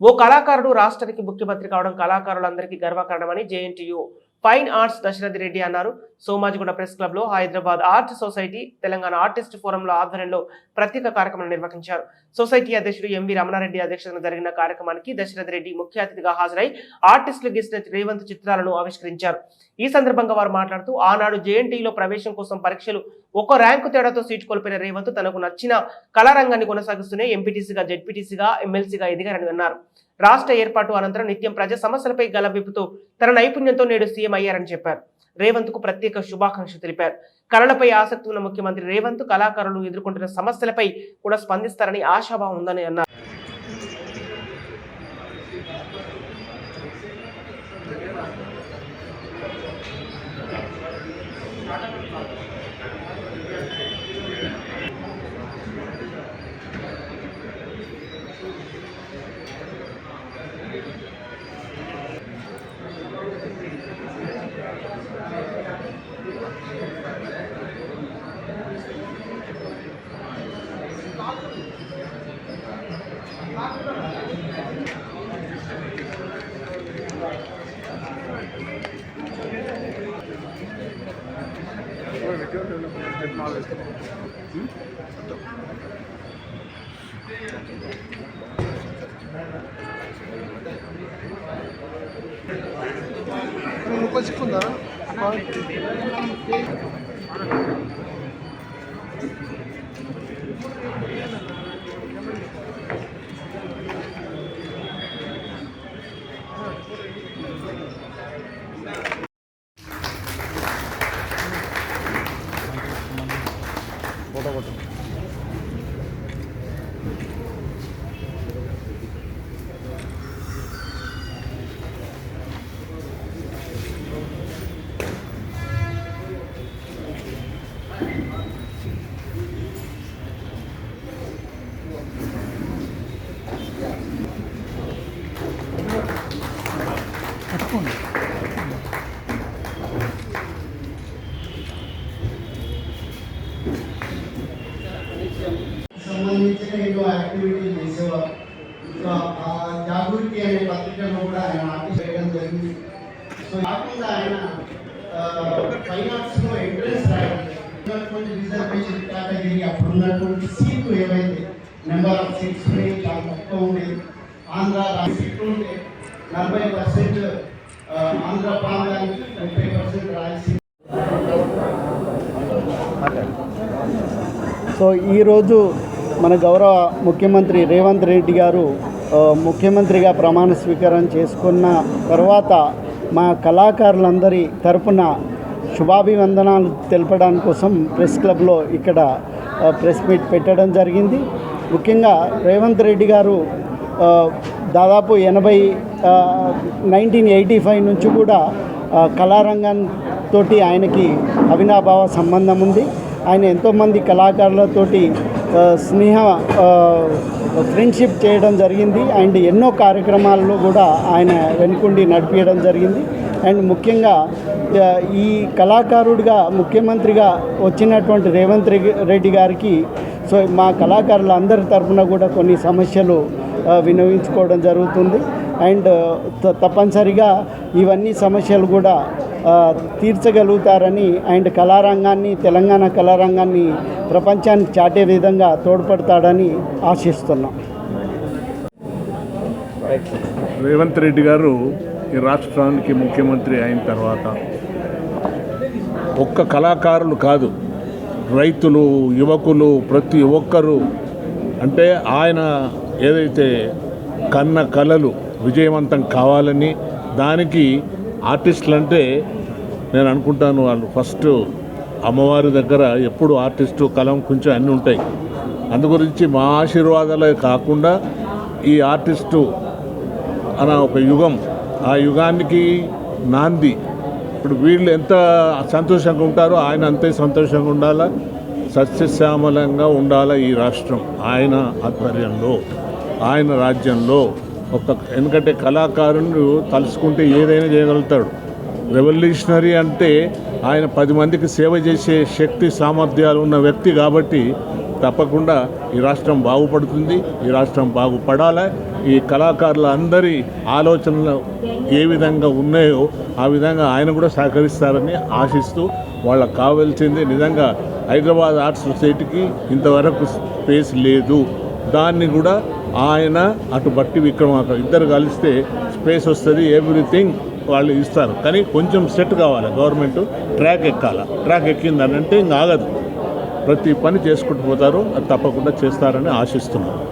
ఓ కళాకారుడు రాష్ట్రానికి ముఖ్యమంత్రి కావడం కళాకారులందరికీ గర్వకారణమని JNTU fine arts Dasarathi Reddy అన్నారు. సోమాజిగూడ ప్రెస్ క్లబ్లో Hyderabad art society Telangana artist ఫోరంలో ఆధ్వర్యంలో ప్రత్యేక కార్యక్రమం నిర్వహించారు. సొసైటీ అధ్యక్షుడు ఎంవి రమణారెడ్డి అధ్యక్షతన జరిగిన కార్యక్రమానికి దశరథి రెడ్డి ముఖ్య అతిథిగా హాజరై ఆర్టిస్టులు గీసిన రేవంత్ చిత్రాలను ఆవిష్కరించారు. ఈ సందర్భంగా వారు మాట్లాడుతూ ఆనాడు జేఎన్టీలో ప్రవేశం కోసం పరీక్షలు ఒక ర్యాంకు తేడాతో సీటు కోల్పోయిన రేవంత్ తనకు నచ్చిన కళారంగాన్ని కొనసాగిస్తూనే ఎంపీటీసీగా జెడ్పీటీసీగా ఎమ్మెల్సీగా ఎదిగారని అన్నారు. రాష్ట్ర ఏర్పాటు అనంతరం నిత్యం ప్రజా సమస్యలపై గలవిప్పుతూ తన నైపుణ్యంతో నేడు సీఎం అయ్యారని చెప్పారు. రేవంత్కు ప్రత్యేక శుభాకాంక్షలు తెలిపారు. కళలపై ఆసక్తి ఉన్న ముఖ్యమంత్రి రేవంత్ కళాకారులు ఎదుర్కొంటున్న సమస్యలపై కూడా స్పందిస్తారని ఆశాభావం ఉందని అన్నారు. ముప్పై చిక్కుందా సంబంధించిన ఎన్నో యాక్టివిటీలు చేసేవారు. సో ఆ జాగృతి అనే పత్రికలో కూడా ఆయన ఆర్టిస్ట్ చేయడం జరిగింది. సో కాకుండా ఆయన ఫైన్ ఆర్ట్స్లో ఎంట్రెన్స్ రాయడం రిజర్వేషన్ కేటగిరీ అప్పుడు ఉన్నటువంటి సీట్లు ఏవైతే నెంబర్ ఆఫ్ సీట్స్ చాలా తక్కువ ఉండేది ఆంధ్ర సీట్లు ఉంటే నలభై పర్సెంట్ ఆంధ్ర ప్రాంతానికి ముప్పై పర్సెంట్ రాయలసీమ సో ఈరోజు మన గౌరవ ముఖ్యమంత్రి రేవంత్ రెడ్డి గారు ముఖ్యమంత్రిగా ప్రమాణ స్వీకారం చేసుకున్న తర్వాత మా కళాకారులందరి తరపున శుభాభివందనాలు తెలపడానికి కోసం ప్రెస్ క్లబ్లో ఇక్కడ ప్రెస్ మీట్ పెట్టడం జరిగింది. ముఖ్యంగా రేవంత్ రెడ్డి గారు దాదాపు ఎనభై నైన్టీన్ ఎయిటీ ఫైవ్ నుంచి కూడా కళారంగంతో ఆయనకి అవినాభావ సంబంధం ఉంది. ఆయన ఎంతోమంది కళాకారులతోటి స్నేహ ఫ్రెండ్షిప్ చేయడం జరిగింది. అండ్ ఎన్నో కార్యక్రమాల్లో కూడా ఆయన వెనుకుండి నడిపించడం జరిగింది. అండ్ ముఖ్యంగా ఈ కళాకారుడిగా ముఖ్యమంత్రిగా వచ్చినటువంటి రేవంత్ రెడ్డి- గారికి సో మా కళాకారుల అందరి తరఫున కూడా కొన్ని సమస్యలు వినియోగించుకోవడం జరుగుతుంది. అండ్ త- తప్పనిసరిగా ఇవన్నీ సమస్యలు కూడా తీర్చగలుగుతారని అండ్ కళారంగాన్ని తెలంగాణ కళారంగాన్ని ప్రపంచాన్ని చాటే విధంగా తోడ్పడతాడని ఆశిస్తున్నాం. రేవంత్ రెడ్డి గారు ఈ రాష్ట్రానికి ముఖ్యమంత్రి అయిన తర్వాత ఒక్క కళాకారులు కాదు రైతులు యువకులు ప్రతి ఒక్కరూ అంటే ఆయన ఏదైతే కన్న కళలు విజయవంతం కావాలని దానికి ఆర్టిస్టులు అంటే నేను అనుకుంటాను వాళ్ళు ఫస్ట్ అమ్మవారి దగ్గర ఎప్పుడు ఆర్టిస్టు కలం కొంచెం అన్నీ ఉంటాయి. అందుగురించి మా ఆశీర్వాదాలే కాకుండా ఈ ఆర్టిస్టు అన్న ఒక యుగం. ఆ యుగానికి నాంది. ఇప్పుడు వీళ్ళు ఎంత సంతోషంగా ఉంటారో ఆయన అంతే సంతోషంగా ఉండాలా సస్యశ్యామలంగా ఉండాలా ఈ రాష్ట్రం. ఆయన ఆధ్వర్యంలో ఆయన రాజ్యంలో. ఒక ఎందుకంటే కళాకారుడు తలుచుకుంటే ఏదైనా చేయగలుగుతాడు. రెవల్యూషనరీ అంటే ఆయన పది మందికి సేవ చేసే శక్తి సామర్థ్యాలు ఉన్న వ్యక్తి కాబట్టి తప్పకుండా ఈ రాష్ట్రం బాగుపడుతుంది ఈ రాష్ట్రం బాగుపడాలి. ఈ కళాకారుల అందరి ఆలోచనలు ఏ విధంగా ఉన్నాయో ఆ విధంగా ఆయన కూడా సహకరిస్తారని ఆశిస్తూ వాళ్ళకు కావాల్సింది. నిజంగా హైదరాబాద్ ఆర్ట్స్ సొసైటీకి ఇంతవరకు స్పేస్ లేదు. దాన్ని కూడా ఆయన అటు బట్టి విక్రమార్క ఇద్దరు కలిస్తే స్పేస్ వస్తుంది ఎవ్రీథింగ్ వాళ్ళు ఇస్తారు. కానీ కొంచెం సెట్ కావాలి గవర్నమెంట్ ట్రాక్ ఎక్కాల. ట్రాక్ ఎక్కిందని అంటే ఇంకా ఆగదు. ప్రతి పని చేసుకుంటూ పోతారు అది తప్పకుండా చేస్తారని ఆశిస్తున్నాను.